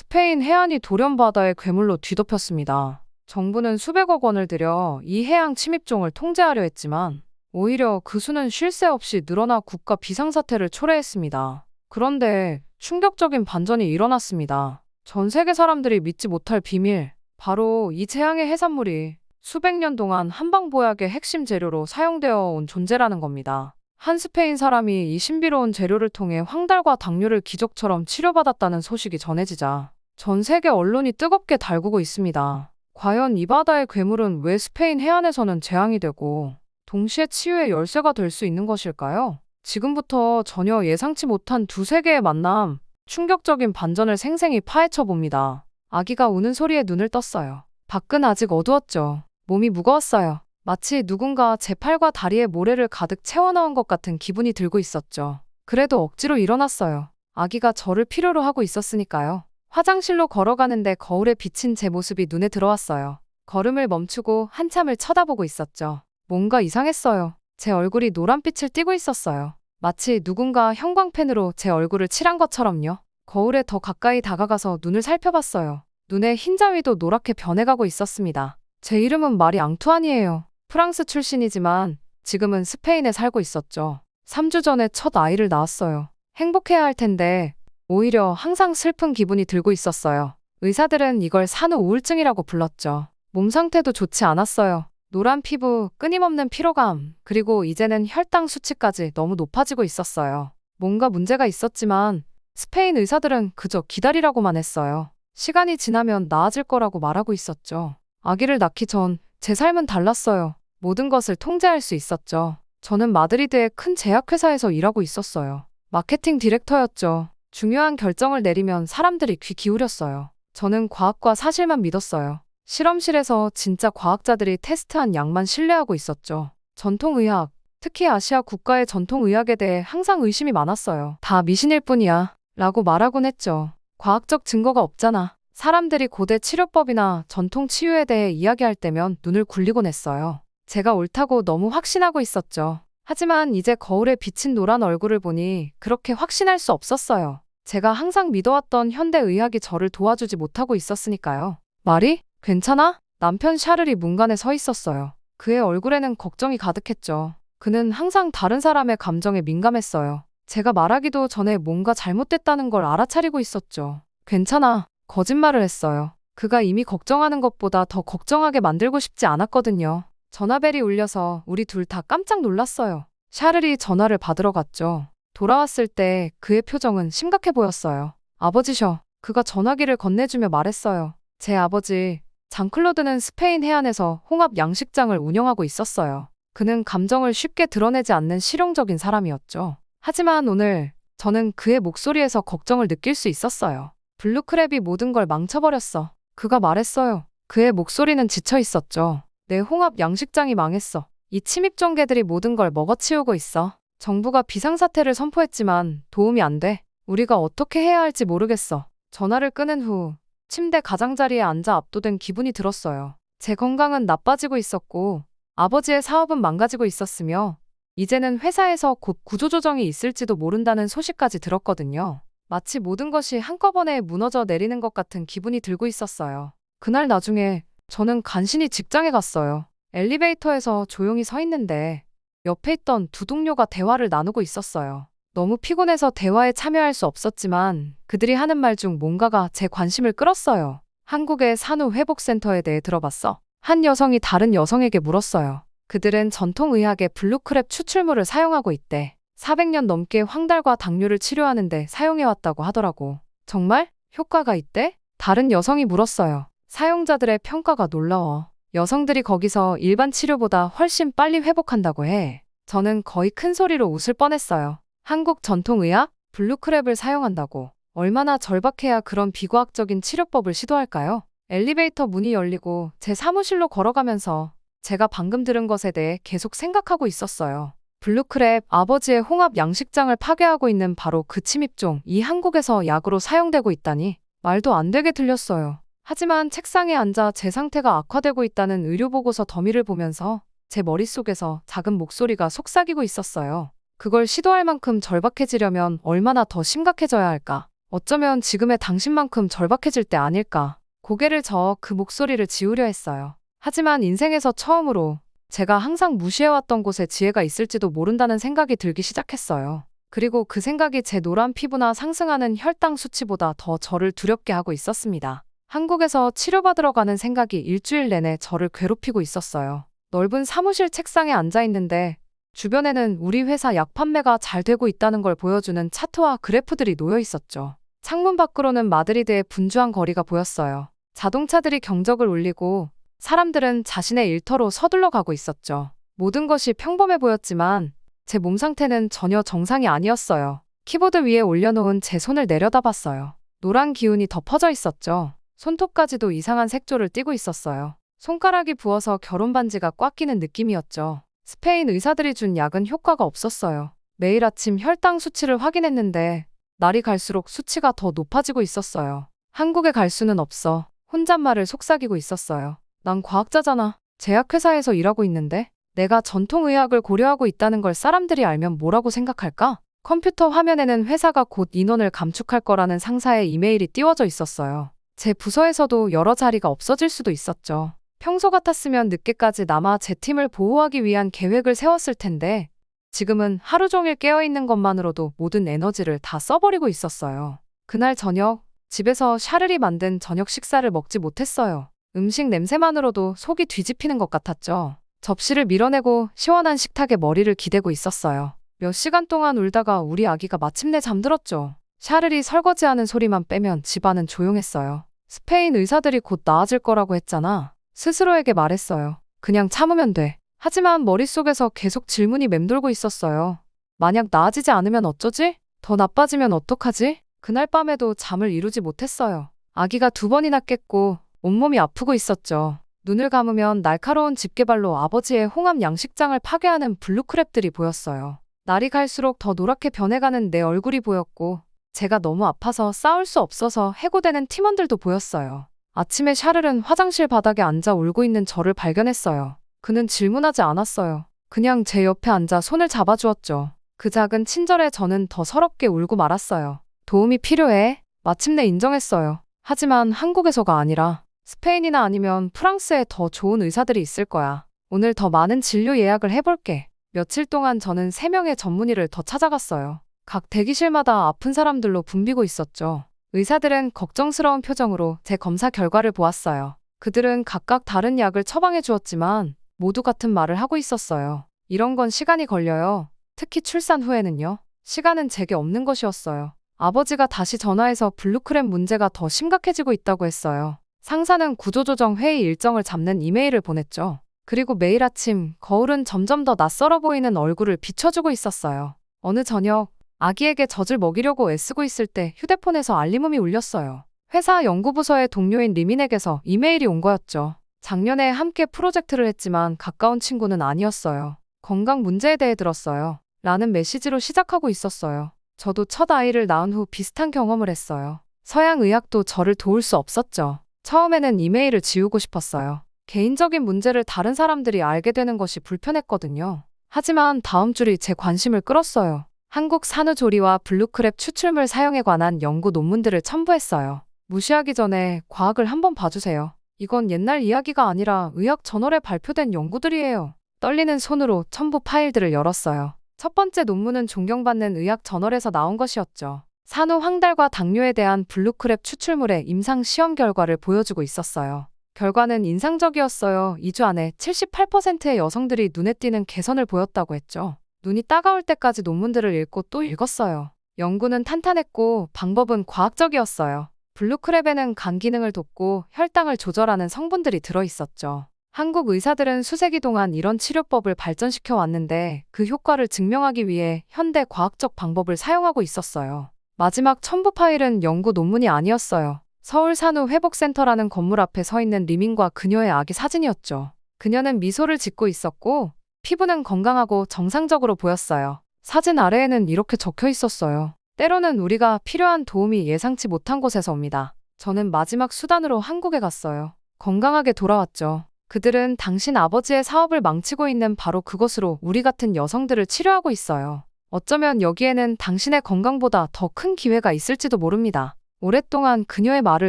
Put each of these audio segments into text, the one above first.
스페인 해안이 돌연바다의 괴물로 뒤덮였습니다. 정부는 수백억 원을 들여 이 해양 침입종을 통제하려 했지만 오히려 그 수는 쉴 새 없이 늘어나 국가 비상사태를 초래했습니다. 그런데 충격적인 반전이 일어났습니다. 전 세계 사람들이 믿지 못할 비밀, 바로 이 재앙의 해산물이 수백 년 동안 한방보약의 핵심 재료로 사용되어 온 존재라는 겁니다. 한 스페인 사람이 이 신비로운 재료를 통해 황달과 당뇨를 기적처럼 치료받았다는 소식이 전해지자 전 세계 언론이 뜨겁게 달구고 있습니다. 과연 이 바다의 괴물은 왜 스페인 해안에서는 재앙이 되고 동시에 치유의 열쇠가 될 수 있는 것일까요? 지금부터 전혀 예상치 못한 두 세계의 만남, 충격적인 반전을 생생히 파헤쳐 봅니다. 아기가 우는 소리에 눈을 떴어요. 밖은 아직 어두웠죠. 몸이 무거웠어요. 마치 누군가 제 팔과 다리에 모래를 가득 채워넣은 것 같은 기분이 들고 있었죠. 그래도 억지로 일어났어요. 아기가 저를 필요로 하고 있었으니까요. 화장실로 걸어가는데 거울에 비친 제 모습이 눈에 들어왔어요. 걸음을 멈추고 한참을 쳐다보고 있었죠. 뭔가 이상했어요. 제 얼굴이 노란빛을 띠고 있었어요. 마치 누군가 형광펜으로 제 얼굴을 칠한 것처럼요. 거울에 더 가까이 다가가서 눈을 살펴봤어요. 눈의 흰자위도 노랗게 변해가고 있었습니다. 제 이름은 마리 앙투안이에요. 프랑스 출신이지만 지금은 스페인에 살고 있었죠. 3주 전에 첫 아이를 낳았어요. 행복해야 할 텐데 오히려 항상 슬픈 기분이 들고 있었어요. 의사들은 이걸 산후 우울증이라고 불렀죠. 몸 상태도 좋지 않았어요. 노란 피부, 끊임없는 피로감, 그리고 이제는 혈당 수치까지 너무 높아지고 있었어요. 뭔가 문제가 있었지만 스페인 의사들은 그저 기다리라고만 했어요. 시간이 지나면 나아질 거라고 말하고 있었죠. 아기를 낳기 전 제 삶은 달랐어요. 모든 것을 통제할 수 있었죠. 저는 마드리드의 큰 제약회사에서 일하고 있었어요. 마케팅 디렉터였죠. 중요한 결정을 내리면 사람들이 귀 기울였어요. 저는 과학과 사실만 믿었어요. 실험실에서 진짜 과학자들이 테스트한 약만 신뢰하고 있었죠. 전통의학, 특히 아시아 국가의 전통의학에 대해 항상 의심이 많았어요. 다 미신일 뿐이야. 라고 말하곤 했죠. 과학적 증거가 없잖아. 사람들이 고대 치료법이나 전통 치유에 대해 이야기할 때면 눈을 굴리곤 했어요. 제가 옳다고 너무 확신하고 있었죠. 하지만 이제 거울에 비친 노란 얼굴을 보니 그렇게 확신할 수 없었어요. 제가 항상 믿어왔던 현대의학이 저를 도와주지 못하고 있었으니까요. 말이? 괜찮아? 남편 샤를이 문간에 서 있었어요. 그의 얼굴에는 걱정이 가득했죠. 그는 항상 다른 사람의 감정에 민감했어요. 제가 말하기도 전에 뭔가 잘못됐다는 걸 알아차리고 있었죠. 괜찮아. 거짓말을 했어요. 그가 이미 걱정하는 것보다 더 걱정하게 만들고 싶지 않았거든요. 전화벨이 울려서 우리 둘 다 깜짝 놀랐어요. 샤를이 전화를 받으러 갔죠. 돌아왔을 때 그의 표정은 심각해 보였어요. 아버지셔. 그가 전화기를 건네주며 말했어요. 제 아버지, 장클로드는 스페인 해안에서 홍합 양식장을 운영하고 있었어요. 그는 감정을 쉽게 드러내지 않는 실용적인 사람이었죠. 하지만 오늘 저는 그의 목소리에서 걱정을 느낄 수 있었어요. 블루크랩이 모든 걸 망쳐버렸어. 그가 말했어요. 그의 목소리는 지쳐 있었죠. 내 홍합 양식장이 망했어. 이 침입종개들이 모든 걸 먹어치우고 있어. 정부가 비상사태를 선포했지만 도움이 안 돼. 우리가 어떻게 해야 할지 모르겠어. 전화를 끊은 후 침대 가장자리에 앉아 압도된 기분이 들었어요. 제 건강은 나빠지고 있었고 아버지의 사업은 망가지고 있었으며 이제는 회사에서 곧 구조조정이 있을지도 모른다는 소식까지 들었거든요. 마치 모든 것이 한꺼번에 무너져 내리는 것 같은 기분이 들고 있었어요. 그날 나중에 저는 간신히 직장에 갔어요. 엘리베이터에서 조용히 서 있는데 옆에 있던 두 동료가 대화를 나누고 있었어요. 너무 피곤해서 대화에 참여할 수 없었지만 그들이 하는 말 중 뭔가가 제 관심을 끌었어요. 한국의 산후회복센터에 대해 들어봤어. 한 여성이 다른 여성에게 물었어요. 그들은 전통의학의 블루크랩 추출물을 사용하고 있대. 400년 넘게 황달과 당뇨를 치료하는데 사용해왔다고 하더라고. 정말? 효과가 있대? 다른 여성이 물었어요. 사용자들의 평가가 놀라워. 여성들이 거기서 일반 치료보다 훨씬 빨리 회복한다고 해. 저는 거의 큰 소리로 웃을 뻔했어요. 한국 전통의학? 블루크랩을 사용한다고. 얼마나 절박해야 그런 비과학적인 치료법을 시도할까요? 엘리베이터 문이 열리고 제 사무실로 걸어가면서 제가 방금 들은 것에 대해 계속 생각하고 있었어요. 블루크랩 아버지의 홍합 양식장을 파괴하고 있는 바로 그 침입종, 이 한국에서 약으로 사용되고 있다니 말도 안 되게 들렸어요. 하지만 책상에 앉아 제 상태가 악화되고 있다는 의료보고서 더미를 보면서 제 머릿속에서 작은 목소리가 속삭이고 있었어요. 그걸 시도할 만큼 절박해지려면 얼마나 더 심각해져야 할까? 어쩌면 지금의 당신만큼 절박해질 때 아닐까. 고개를 저어 그 목소리를 지우려 했어요. 하지만 인생에서 처음으로 제가 항상 무시해왔던 곳에 지혜가 있을지도 모른다는 생각이 들기 시작했어요. 그리고 그 생각이 제 노란 피부나 상승하는 혈당 수치보다 더 저를 두렵게 하고 있었습니다. 한국에서 치료받으러 가는 생각이 일주일 내내 저를 괴롭히고 있었어요. 넓은 사무실 책상에 앉아 있는데 주변에는 우리 회사 약 판매가 잘 되고 있다는 걸 보여주는 차트와 그래프들이 놓여 있었죠. 창문 밖으로는 마드리드의 분주한 거리가 보였어요. 자동차들이 경적을 울리고 사람들은 자신의 일터로 서둘러 가고 있었죠. 모든 것이 평범해 보였지만 제 몸 상태는 전혀 정상이 아니었어요. 키보드 위에 올려놓은 제 손을 내려다봤어요. 노란 기운이 덮어져 있었죠. 손톱까지도 이상한 색조를 띠고 있었어요. 손가락이 부어서 결혼 반지가 꽉 끼는 느낌이었죠. 스페인 의사들이 준 약은 효과가 없었어요. 매일 아침 혈당 수치를 확인했는데 날이 갈수록 수치가 더 높아지고 있었어요. 한국에 갈 수는 없어. 혼잣말을 속삭이고 있었어요. 난 과학자잖아. 제약회사에서 일하고 있는데 내가 전통의학을 고려하고 있다는 걸 사람들이 알면 뭐라고 생각할까? 컴퓨터 화면에는 회사가 곧 인원을 감축할 거라는 상사의 이메일이 띄워져 있었어요. 제 부서에서도 여러 자리가 없어질 수도 있었죠. 평소 같았으면 늦게까지 남아 제 팀을 보호하기 위한 계획을 세웠을 텐데 지금은 하루 종일 깨어있는 것만으로도 모든 에너지를 다 써버리고 있었어요. 그날 저녁 집에서 샤르리 만든 저녁 식사를 먹지 못했어요. 음식 냄새만으로도 속이 뒤집히는 것 같았죠. 접시를 밀어내고 시원한 식탁에 머리를 기대고 있었어요. 몇 시간 동안 울다가 우리 아기가 마침내 잠들었죠. 샤르리 설거지하는 소리만 빼면 집안은 조용했어요. 스페인 의사들이 곧 나아질 거라고 했잖아. 스스로에게 말했어요. 그냥 참으면 돼. 하지만 머릿속에서 계속 질문이 맴돌고 있었어요. 만약 나아지지 않으면 어쩌지? 더 나빠지면 어떡하지? 그날 밤에도 잠을 이루지 못했어요. 아기가 두 번이나 깼고 온몸이 아프고 있었죠. 눈을 감으면 날카로운 집게발로 아버지의 홍합 양식장을 파괴하는 블루크랩들이 보였어요. 날이 갈수록 더 노랗게 변해가는 내 얼굴이 보였고 제가 너무 아파서 싸울 수 없어서 해고되는 팀원들도 보였어요. 아침에 샤를은 화장실 바닥에 앉아 울고 있는 저를 발견했어요. 그는 질문하지 않았어요. 그냥 제 옆에 앉아 손을 잡아주었죠. 그 작은 친절에 저는 더 서럽게 울고 말았어요. 도움이 필요해. 마침내 인정했어요. 하지만 한국에서가 아니라 스페인이나 아니면 프랑스에 더 좋은 의사들이 있을 거야. 오늘 더 많은 진료 예약을 해볼게. 며칠 동안 저는 3명의 전문의를 더 찾아갔어요. 각 대기실마다 아픈 사람들로 붐비고 있었죠. 의사들은 걱정스러운 표정으로 제 검사 결과를 보았어요. 그들은 각각 다른 약을 처방해 주었지만 모두 같은 말을 하고 있었어요. 이런 건 시간이 걸려요. 특히 출산 후에는요. 시간은 제게 없는 것이었어요. 아버지가 다시 전화해서 블루크랩 문제가 더 심각해지고 있다고 했어요. 상사는 구조조정 회의 일정을 잡는 이메일을 보냈죠. 그리고 매일 아침 거울은 점점 더 낯설어 보이는 얼굴을 비춰주고 있었어요. 어느 저녁 아기에게 젖을 먹이려고 애쓰고 있을 때 휴대폰에서 알림음이 울렸어요. 회사 연구부서의 동료인 리민에게서 이메일이 온 거였죠. 작년에 함께 프로젝트를 했지만 가까운 친구는 아니었어요. 건강 문제에 대해 들었어요. 라는 메시지로 시작하고 있었어요. 저도 첫 아이를 낳은 후 비슷한 경험을 했어요. 서양 의학도 저를 도울 수 없었죠. 처음에는 이메일을 지우고 싶었어요. 개인적인 문제를 다른 사람들이 알게 되는 것이 불편했거든요. 하지만 다음 줄이 제 관심을 끌었어요. 한국 산후조리와 블루크랩 추출물 사용에 관한 연구 논문들을 첨부했어요. 무시하기 전에 과학을 한번 봐주세요. 이건 옛날 이야기가 아니라 의학 저널에 발표된 연구들이에요. 떨리는 손으로 첨부 파일들을 열었어요. 첫 번째 논문은 존경받는 의학 저널에서 나온 것이었죠. 산후 황달과 당뇨에 대한 블루크랩 추출물의 임상 시험 결과를 보여주고 있었어요. 결과는 인상적이었어요. 2주 안에 78%의 여성들이 눈에 띄는 개선을 보였다고 했죠. 눈이 따가울 때까지 논문들을 읽고 또 읽었어요. 연구는 탄탄했고 방법은 과학적이었어요. 블루크랩에는 간 기능을 돕고 혈당을 조절하는 성분들이 들어 있었죠. 한국 의사들은 수세기 동안 이런 치료법을 발전시켜 왔는데 그 효과를 증명하기 위해 현대 과학적 방법을 사용하고 있었어요. 마지막 첨부 파일은 연구 논문이 아니었어요. 서울 산후 회복센터라는 건물 앞에 서 있는 리민과 그녀의 아기 사진이었죠. 그녀는 미소를 짓고 있었고 피부는 건강하고 정상적으로 보였어요. 사진 아래에는 이렇게 적혀 있었어요. 때로는 우리가 필요한 도움이 예상치 못한 곳에서 옵니다. 저는 마지막 수단으로 한국에 갔어요. 건강하게 돌아왔죠. 그들은 당신 아버지의 사업을 망치고 있는 바로 그것으로 우리 같은 여성들을 치료하고 있어요. 어쩌면 여기에는 당신의 건강보다 더 큰 기회가 있을지도 모릅니다. 오랫동안 그녀의 말을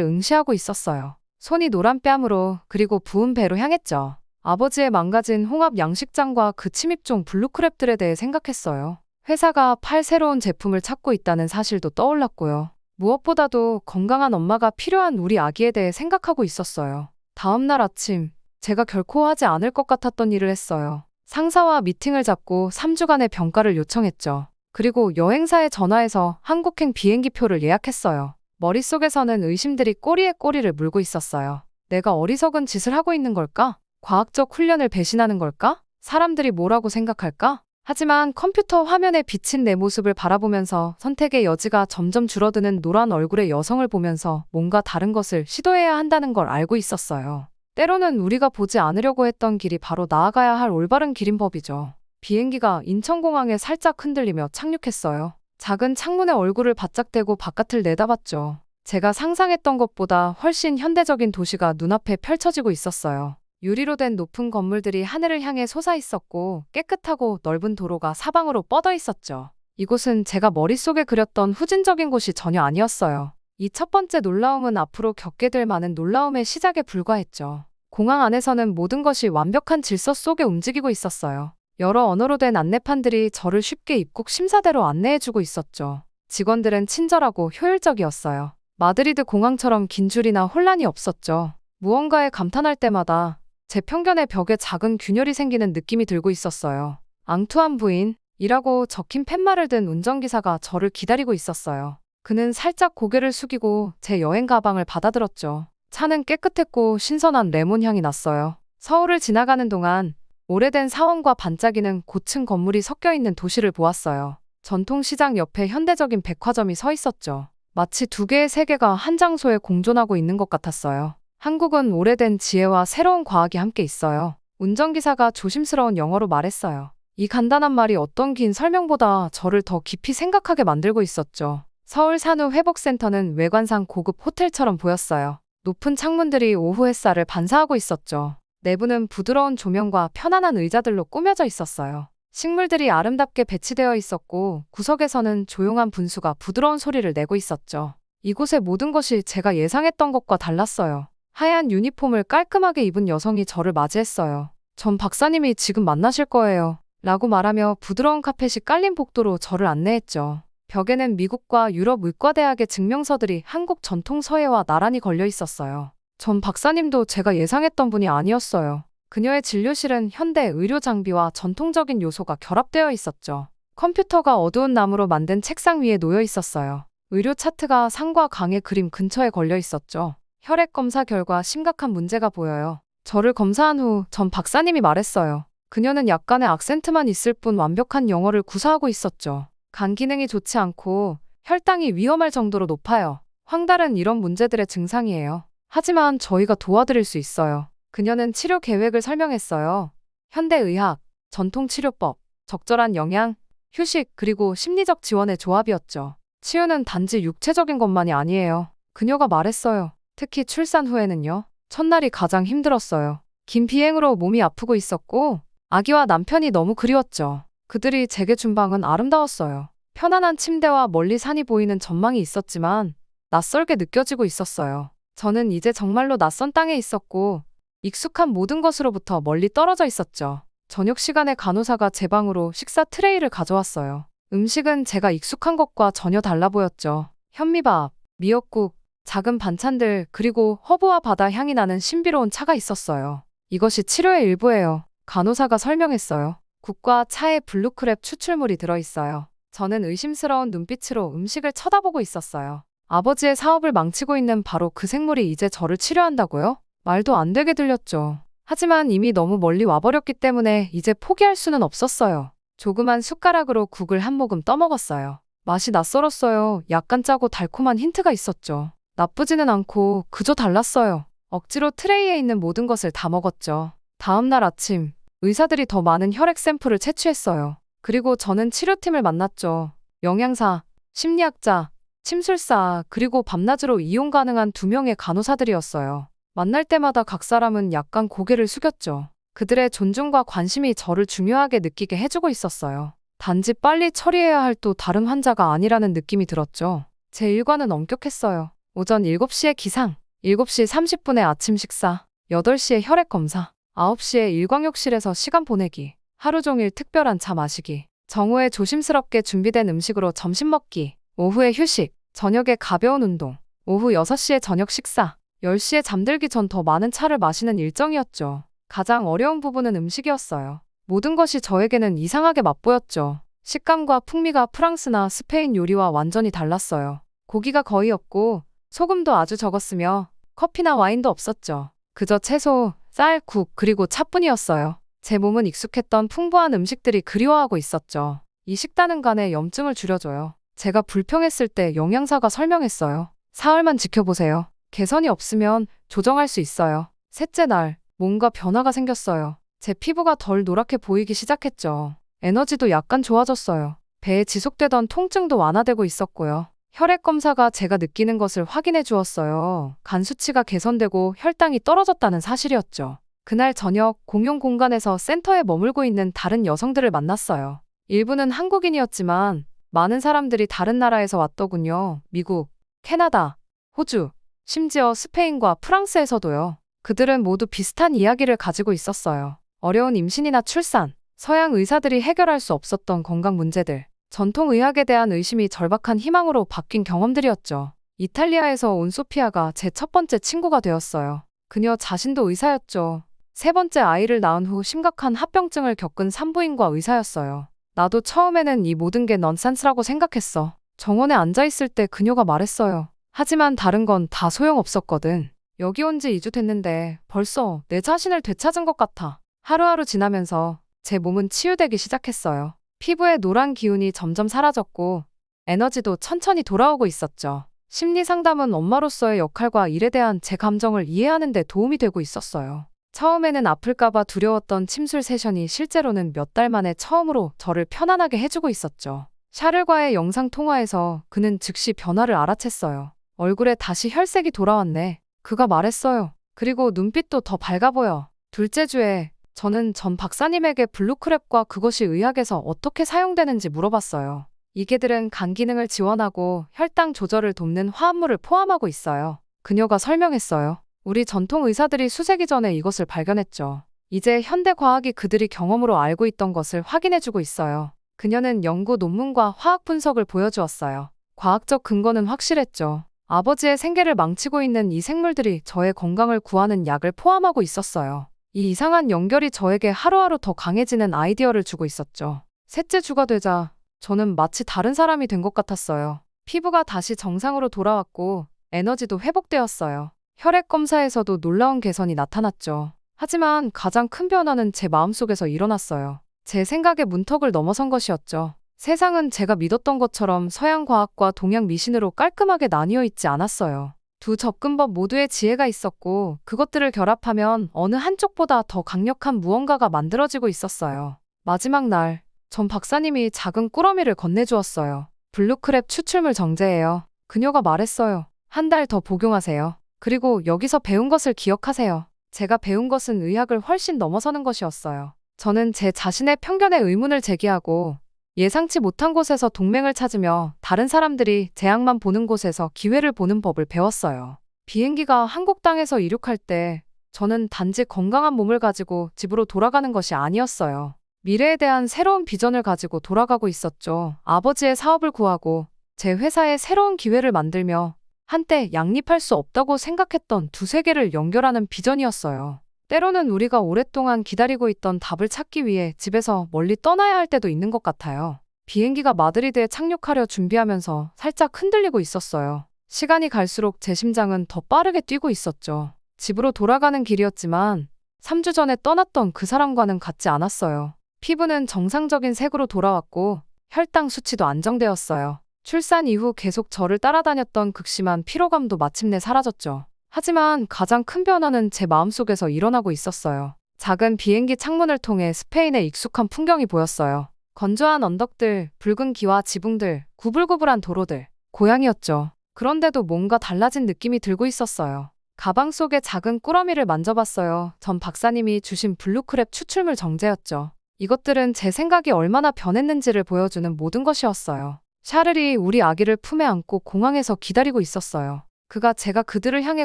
응시하고 있었어요. 손이 노란 뺨으로 그리고 부은 배로 향했죠. 아버지의 망가진 홍합 양식장과 그 침입종 블루크랩들에 대해 생각했어요. 회사가 팔 새로운 제품을 찾고 있다는 사실도 떠올랐고요. 무엇보다도 건강한 엄마가 필요한 우리 아기에 대해 생각하고 있었어요. 다음 날 아침, 제가 결코 하지 않을 것 같았던 일을 했어요. 상사와 미팅을 잡고 3주간의 병가를 요청했죠. 그리고 여행사에 전화해서 한국행 비행기표를 예약했어요. 머릿속에서는 의심들이 꼬리에 꼬리를 물고 있었어요. 내가 어리석은 짓을 하고 있는 걸까? 과학적 훈련을 배신하는 걸까? 사람들이 뭐라고 생각할까? 하지만 컴퓨터 화면에 비친 내 모습을 바라보면서 선택의 여지가 점점 줄어드는 노란 얼굴의 여성을 보면서 뭔가 다른 것을 시도해야 한다는 걸 알고 있었어요. 때로는 우리가 보지 않으려고 했던 길이 바로 나아가야 할 올바른 길인 법이죠. 비행기가 인천공항에 살짝 흔들리며 착륙했어요. 작은 창문에 얼굴을 바짝 대고 바깥을 내다봤죠. 제가 상상했던 것보다 훨씬 현대적인 도시가 눈앞에 펼쳐지고 있었어요. 유리로 된 높은 건물들이 하늘을 향해 솟아 있었고 깨끗하고 넓은 도로가 사방으로 뻗어 있었죠. 이곳은 제가 머릿속에 그렸던 후진적인 곳이 전혀 아니었어요. 이 첫 번째 놀라움은 앞으로 겪게 될 많은 놀라움의 시작에 불과했죠. 공항 안에서는 모든 것이 완벽한 질서 속에 움직이고 있었어요. 여러 언어로 된 안내판들이 저를 쉽게 입국 심사대로 안내해주고 있었죠. 직원들은 친절하고 효율적이었어요. 마드리드 공항처럼 긴 줄이나 혼란이 없었죠. 무언가에 감탄할 때마다 제 편견의 벽에 작은 균열이 생기는 느낌이 들고 있었어요. 앙투안 부인이라고 적힌 팻말을 든 운전기사가 저를 기다리고 있었어요. 그는 살짝 고개를 숙이고 제 여행 가방을 받아들었죠. 차는 깨끗했고 신선한 레몬 향이 났어요. 서울을 지나가는 동안 오래된 사원과 반짝이는 고층 건물이 섞여 있는 도시를 보았어요. 전통시장 옆에 현대적인 백화점이 서 있었죠. 마치 두 개의 세계가 한 장소에 공존하고 있는 것 같았어요. 한국은 오래된 지혜와 새로운 과학이 함께 있어요. 운전기사가 조심스러운 영어로 말했어요. 이 간단한 말이 어떤 긴 설명보다 저를 더 깊이 생각하게 만들고 있었죠. 서울 산후 회복센터는 외관상 고급 호텔처럼 보였어요. 높은 창문들이 오후 햇살을 반사하고 있었죠. 내부는 부드러운 조명과 편안한 의자들로 꾸며져 있었어요. 식물들이 아름답게 배치되어 있었고 구석에서는 조용한 분수가 부드러운 소리를 내고 있었죠. 이곳의 모든 것이 제가 예상했던 것과 달랐어요. 하얀 유니폼을 깔끔하게 입은 여성이 저를 맞이했어요. 전 박사님이 지금 만나실 거예요. 라고 말하며 부드러운 카펫이 깔린 복도로 저를 안내했죠. 벽에는 미국과 유럽 의과대학의 증명서들이 한국 전통 서예와 나란히 걸려 있었어요. 전 박사님도 제가 예상했던 분이 아니었어요. 그녀의 진료실은 현대 의료 장비와 전통적인 요소가 결합되어 있었죠. 컴퓨터가 어두운 나무로 만든 책상 위에 놓여 있었어요. 의료 차트가 상과 강의 그림 근처에 걸려 있었죠. 혈액 검사 결과 심각한 문제가 보여요. 저를 검사한 후 전 박사님이 말했어요. 그녀는 약간의 악센트만 있을 뿐 완벽한 영어를 구사하고 있었죠. 간 기능이 좋지 않고 혈당이 위험할 정도로 높아요. 황달은 이런 문제들의 증상이에요. 하지만 저희가 도와드릴 수 있어요. 그녀는 치료 계획을 설명했어요. 현대의학, 전통치료법, 적절한 영양, 휴식, 그리고 심리적 지원의 조합이었죠. 치유는 단지 육체적인 것만이 아니에요. 그녀가 말했어요. 특히 출산 후에는요. 첫날이 가장 힘들었어요. 긴 비행으로 몸이 아프고 있었고, 아기와 남편이 너무 그리웠죠. 그들이 제게 준 방은 아름다웠어요. 편안한 침대와 멀리 산이 보이는 전망이 있었지만, 낯설게 느껴지고 있었어요. 저는 이제 정말로 낯선 땅에 있었고, 익숙한 모든 것으로부터 멀리 떨어져 있었죠. 저녁 시간에 간호사가 제 방으로 식사 트레이를 가져왔어요. 음식은 제가 익숙한 것과 전혀 달라 보였죠. 현미밥, 미역국, 작은 반찬들, 그리고 허브와 바다 향이 나는 신비로운 차가 있었어요. 이것이 치료의 일부예요. 간호사가 설명했어요. 국과 차에 블루크랩 추출물이 들어있어요. 저는 의심스러운 눈빛으로 음식을 쳐다보고 있었어요. 아버지의 사업을 망치고 있는 바로 그 생물이 이제 저를 치료한다고요? 말도 안 되게 들렸죠. 하지만 이미 너무 멀리 와버렸기 때문에 이제 포기할 수는 없었어요. 조그만 숟가락으로 국을 한 모금 떠먹었어요. 맛이 낯설었어요. 약간 짜고 달콤한 힌트가 있었죠. 나쁘지는 않고 그저 달랐어요. 억지로 트레이에 있는 모든 것을 다 먹었죠. 다음 날 아침, 의사들이 더 많은 혈액 샘플을 채취했어요. 그리고 저는 치료팀을 만났죠. 영양사, 심리학자, 침술사, 그리고 밤낮으로 이용 가능한 두 명의 간호사들이었어요. 만날 때마다 각 사람은 약간 고개를 숙였죠. 그들의 존중과 관심이 저를 중요하게 느끼게 해주고 있었어요. 단지 빨리 처리해야 할 또 다른 환자가 아니라는 느낌이 들었죠. 제 일과는 엄격했어요. 오전 7시에 기상, 7시 30분에 아침 식사, 8시에 혈액 검사, 9시에 일광욕실에서 시간 보내기, 하루 종일 특별한 차 마시기, 정오에 조심스럽게 준비된 음식으로 점심 먹기, 오후에 휴식, 저녁에 가벼운 운동, 오후 6시에 저녁 식사, 10시에 잠들기 전 더 많은 차를 마시는 일정이었죠. 가장 어려운 부분은 음식이었어요. 모든 것이 저에게는 이상하게 맛보였죠. 식감과 풍미가 프랑스나 스페인 요리와 완전히 달랐어요. 고기가 거의 없고 소금도 아주 적었으며 커피나 와인도 없었죠. 그저 채소, 쌀, 국, 그리고 차뿐이었어요. 제 몸은 익숙했던 풍부한 음식들이 그리워하고 있었죠. 이 식단은 간에 염증을 줄여줘요. 제가 불평했을 때 영양사가 설명했어요. 사흘만 지켜보세요. 개선이 없으면 조정할 수 있어요. 셋째 날, 뭔가 변화가 생겼어요. 제 피부가 덜 노랗게 보이기 시작했죠. 에너지도 약간 좋아졌어요. 배에 지속되던 통증도 완화되고 있었고요. 혈액 검사가 제가 느끼는 것을 확인해 주었어요. 간 수치가 개선되고 혈당이 떨어졌다는 사실이었죠. 그날 저녁 공용 공간에서 센터에 머물고 있는 다른 여성들을 만났어요. 일부는 한국인이었지만 많은 사람들이 다른 나라에서 왔더군요. 미국, 캐나다, 호주, 심지어 스페인과 프랑스에서도요. 그들은 모두 비슷한 이야기를 가지고 있었어요. 어려운 임신이나 출산, 서양 의사들이 해결할 수 없었던 건강 문제들, 전통 의학에 대한 의심이 절박한 희망으로 바뀐 경험들이었죠. 이탈리아에서 온 소피아가 제 첫 번째 친구가 되었어요. 그녀 자신도 의사였죠. 세 번째 아이를 낳은 후 심각한 합병증을 겪은 산부인과 의사였어요. 나도 처음에는 이 모든 게 넌센스라고 생각했어. 정원에 앉아있을 때 그녀가 말했어요. 하지만 다른 건 다 소용없었거든. 여기 온 지 2주 됐는데 벌써 내 자신을 되찾은 것 같아. 하루하루 지나면서 제 몸은 치유되기 시작했어요. 피부의 노란 기운이 점점 사라졌고 에너지도 천천히 돌아오고 있었죠. 심리 상담은 엄마로서의 역할과 일에 대한 제 감정을 이해하는 데 도움이 되고 있었어요. 처음에는 아플까봐 두려웠던 침술 세션이 실제로는 몇 달 만에 처음으로 저를 편안하게 해주고 있었죠. 샤를과의 영상 통화에서 그는 즉시 변화를 알아챘어요. 얼굴에 다시 혈색이 돌아왔네. 그가 말했어요. 그리고 눈빛도 더 밝아 보여. 둘째 주에 저는 전 박사님에게 블루크랩과 그것이 의학에서 어떻게 사용되는지 물어봤어요. 이 개들은 간 기능을 지원하고 혈당 조절을 돕는 화합물을 포함하고 있어요. 그녀가 설명했어요. 우리 전통 의사들이 수세기 전에 이것을 발견했죠. 이제 현대 과학이 그들이 경험으로 알고 있던 것을 확인해주고 있어요. 그녀는 연구 논문과 화학 분석을 보여주었어요. 과학적 근거는 확실했죠. 아버지의 생계를 망치고 있는 이 생물들이 저의 건강을 구하는 약을 포함하고 있었어요. 이 이상한 연결이 저에게 하루하루 더 강해지는 아이디어를 주고 있었죠. 셋째 주가 되자 저는 마치 다른 사람이 된 것 같았어요. 피부가 다시 정상으로 돌아왔고 에너지도 회복되었어요. 혈액 검사에서도 놀라운 개선이 나타났죠. 하지만 가장 큰 변화는 제 마음속에서 일어났어요. 제 생각의 문턱을 넘어선 것이었죠. 세상은 제가 믿었던 것처럼 서양 과학과 동양 미신으로 깔끔하게 나뉘어 있지 않았어요. 두 접근법 모두의 지혜가 있었고 그것들을 결합하면 어느 한쪽보다 더 강력한 무언가가 만들어지고 있었어요. 마지막 날, 전 박사님이 작은 꾸러미를 건네주었어요. 블루크랩 추출물 정제예요. 그녀가 말했어요. 한 달 더 복용하세요. 그리고 여기서 배운 것을 기억하세요. 제가 배운 것은 의학을 훨씬 넘어서는 것이었어요. 저는 제 자신의 편견에 의문을 제기하고 예상치 못한 곳에서 동맹을 찾으며 다른 사람들이 재앙만 보는 곳에서 기회를 보는 법을 배웠어요. 비행기가 한국 땅에서 이륙할 때 저는 단지 건강한 몸을 가지고 집으로 돌아가는 것이 아니었어요. 미래에 대한 새로운 비전을 가지고 돌아가고 있었죠. 아버지의 사업을 구하고 제 회사에 새로운 기회를 만들며 한때 양립할 수 없다고 생각했던 두 세계를 연결하는 비전이었어요. 때로는 우리가 오랫동안 기다리고 있던 답을 찾기 위해 집에서 멀리 떠나야 할 때도 있는 것 같아요. 비행기가 마드리드에 착륙하려 준비하면서 살짝 흔들리고 있었어요. 시간이 갈수록 제 심장은 더 빠르게 뛰고 있었죠. 집으로 돌아가는 길이었지만 3주 전에 떠났던 그 사람과는 같지 않았어요. 피부는 정상적인 색으로 돌아왔고 혈당 수치도 안정되었어요. 출산 이후 계속 저를 따라다녔던 극심한 피로감도 마침내 사라졌죠. 하지만 가장 큰 변화는 제 마음속에서 일어나고 있었어요. 작은 비행기 창문을 통해 스페인의 익숙한 풍경이 보였어요. 건조한 언덕들, 붉은 기와 지붕들, 구불구불한 도로들, 고향이었죠. 그런데도 뭔가 달라진 느낌이 들고 있었어요. 가방 속에 작은 꾸러미를 만져봤어요. 전 박사님이 주신 블루크랩 추출물 정제였죠. 이것들은 제 생각이 얼마나 변했는지를 보여주는 모든 것이었어요. 샤를이 우리 아기를 품에 안고 공항에서 기다리고 있었어요. 그가 제가 그들을 향해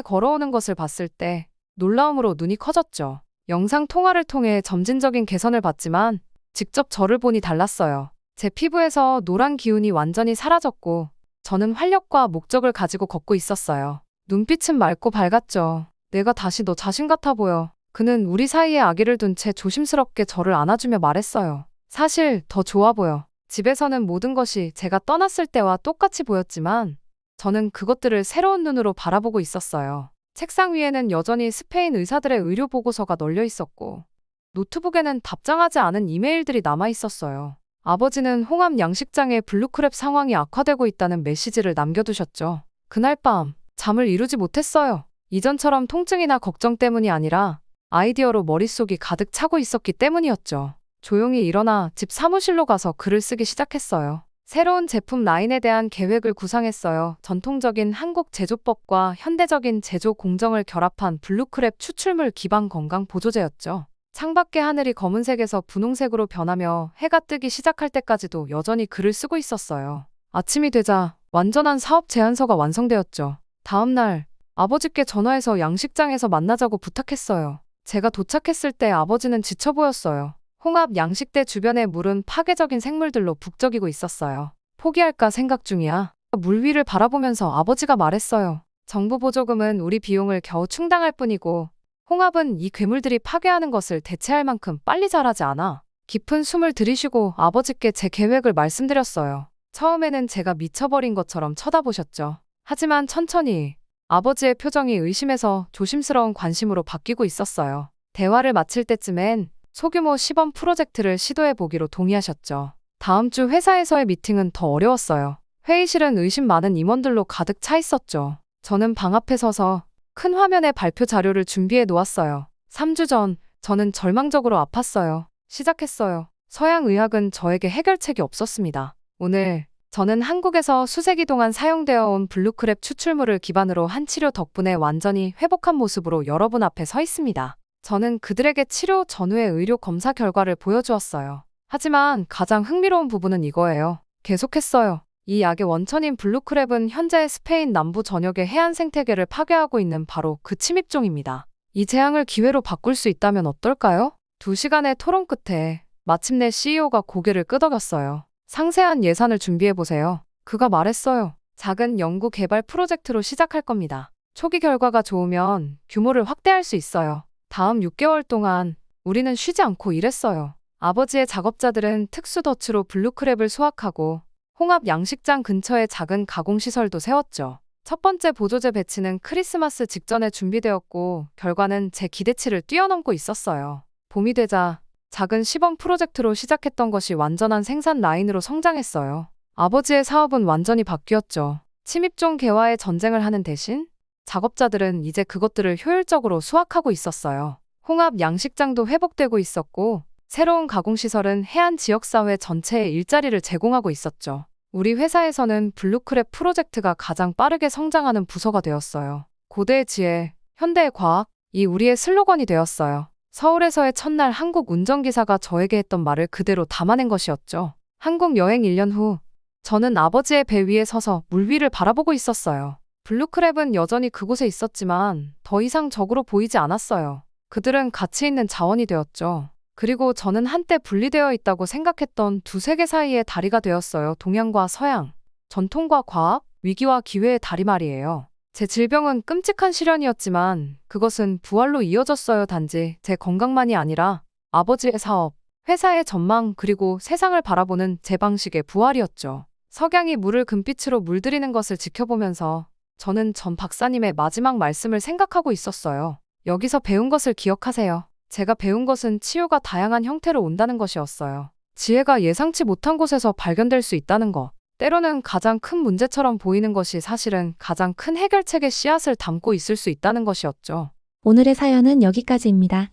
걸어오는 것을 봤을 때 놀라움으로 눈이 커졌죠. 영상 통화를 통해 점진적인 개선을 봤지만 직접 저를 보니 달랐어요. 제 피부에서 노란 기운이 완전히 사라졌고 저는 활력과 목적을 가지고 걷고 있었어요. 눈빛은 맑고 밝았죠. 내가 다시 너 자신 같아 보여. 그는 우리 사이에 아기를 둔 채 조심스럽게 저를 안아주며 말했어요. 사실 더 좋아 보여. 집에서는 모든 것이 제가 떠났을 때와 똑같이 보였지만 저는 그것들을 새로운 눈으로 바라보고 있었어요. 책상 위에는 여전히 스페인 의사들의 의료 보고서가 널려 있었고 노트북에는 답장하지 않은 이메일들이 남아 있었어요. 아버지는 홍암 양식장의 블루크랩 상황이 악화되고 있다는 메시지를 남겨두셨죠. 그날 밤 잠을 이루지 못했어요. 이전처럼 통증이나 걱정 때문이 아니라 아이디어로 머릿속이 가득 차고 있었기 때문이었죠. 조용히 일어나 집 사무실로 가서 글을 쓰기 시작했어요. 새로운 제품 라인에 대한 계획을 구상했어요. 전통적인 한국 제조법과 현대적인 제조 공정을 결합한 블루크랩 추출물 기반 건강 보조제였죠. 창밖의 하늘이 검은색에서 분홍색으로 변하며 해가 뜨기 시작할 때까지도 여전히 글을 쓰고 있었어요. 아침이 되자 완전한 사업 제안서가 완성되었죠. 다음 날 아버지께 전화해서 양식장에서 만나자고 부탁했어요. 제가 도착했을 때 아버지는 지쳐 보였어요. 홍합 양식대 주변의 물은 파괴적인 생물들로 북적이고 있었어요. 포기할까 생각 중이야. 물 위를 바라보면서 아버지가 말했어요. 정부 보조금은 우리 비용을 겨우 충당할 뿐이고 홍합은 이 괴물들이 파괴하는 것을 대체할 만큼 빨리 자라지 않아. 깊은 숨을 들이쉬고 아버지께 제 계획을 말씀드렸어요. 처음에는 제가 미쳐버린 것처럼 쳐다보셨죠. 하지만 천천히 아버지의 표정이 의심에서 조심스러운 관심으로 바뀌고 있었어요. 대화를 마칠 때쯤엔 소규모 시범 프로젝트를 시도해 보기로 동의하셨죠. 다음 주 회사에서의 미팅은 더 어려웠어요. 회의실은 의심 많은 임원들로 가득 차 있었죠. 저는 방 앞에 서서 큰 화면에 발표 자료를 준비해 놓았어요. 3주 전, 저는 절망적으로 아팠어요. 시작했어요. 서양 의학은 저에게 해결책이 없었습니다. 오늘, 저는 한국에서 수세기 동안 사용되어 온 블루크랩 추출물을 기반으로 한 치료 덕분에 완전히 회복한 모습으로 여러분 앞에 서 있습니다. 저는 그들에게 치료 전후의 의료 검사 결과를 보여주었어요. 하지만 가장 흥미로운 부분은 이거예요. 계속했어요. 이 약의 원천인 블루크랩은 현재 스페인 남부 전역의 해안 생태계를 파괴하고 있는 바로 그 침입종입니다. 이 재앙을 기회로 바꿀 수 있다면 어떨까요? 두 시간의 토론 끝에 마침내 CEO가 고개를 끄덕였어요. 상세한 예산을 준비해보세요. 그가 말했어요. 작은 연구 개발 프로젝트로 시작할 겁니다. 초기 결과가 좋으면 규모를 확대할 수 있어요. 다음 6개월 동안 우리는 쉬지 않고 일했어요. 아버지의 작업자들은 특수 덫으로 블루크랩을 수확하고 홍합 양식장 근처에 작은 가공시설도 세웠죠. 첫 번째 보조제 배치는 크리스마스 직전에 준비되었고 결과는 제 기대치를 뛰어넘고 있었어요. 봄이 되자 작은 시범 프로젝트로 시작했던 것이 완전한 생산 라인으로 성장했어요. 아버지의 사업은 완전히 바뀌었죠. 침입종 개화의 전쟁을 하는 대신 작업자들은 이제 그것들을 효율적으로 수확하고 있었어요. 홍합 양식장도 회복되고 있었고 새로운 가공시설은 해안 지역사회 전체에 일자리를 제공하고 있었죠. 우리 회사에서는 블루크랩 프로젝트가 가장 빠르게 성장하는 부서가 되었어요. 고대의 지혜, 현대의 과학, 이 우리의 슬로건이 되었어요. 서울에서의 첫날 한국 운전기사가 저에게 했던 말을 그대로 담아낸 것이었죠. 한국 여행 1년 후, 저는 아버지의 배 위에 서서 물 위를 바라보고 있었어요. 블루크랩은 여전히 그곳에 있었지만 더 이상 적으로 보이지 않았어요. 그들은 가치 있는 자원이 되었죠. 그리고 저는 한때 분리되어 있다고 생각했던 두 세계 사이의 다리가 되었어요. 동양과 서양, 전통과 과학, 위기와 기회의 다리 말이에요. 제 질병은 끔찍한 시련이었지만 그것은 부활로 이어졌어요. 단지 제 건강만이 아니라 아버지의 사업, 회사의 전망 그리고 세상을 바라보는 제 방식의 부활이었죠. 석양이 물을 금빛으로 물들이는 것을 지켜보면서 저는 전 박사님의 마지막 말씀을 생각하고 있었어요. 여기서 배운 것을 기억하세요. 제가 배운 것은 치유가 다양한 형태로 온다는 것이었어요. 지혜가 예상치 못한 곳에서 발견될 수 있다는 것. 때로는 가장 큰 문제처럼 보이는 것이 사실은 가장 큰 해결책의 씨앗을 담고 있을 수 있다는 것이었죠. 오늘의 사연은 여기까지입니다.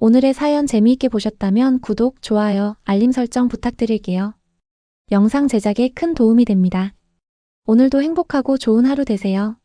오늘의 사연 재미있게 보셨다면 구독, 좋아요, 알림 설정 부탁드릴게요. 영상 제작에 큰 도움이 됩니다. 오늘도 행복하고 좋은 하루 되세요.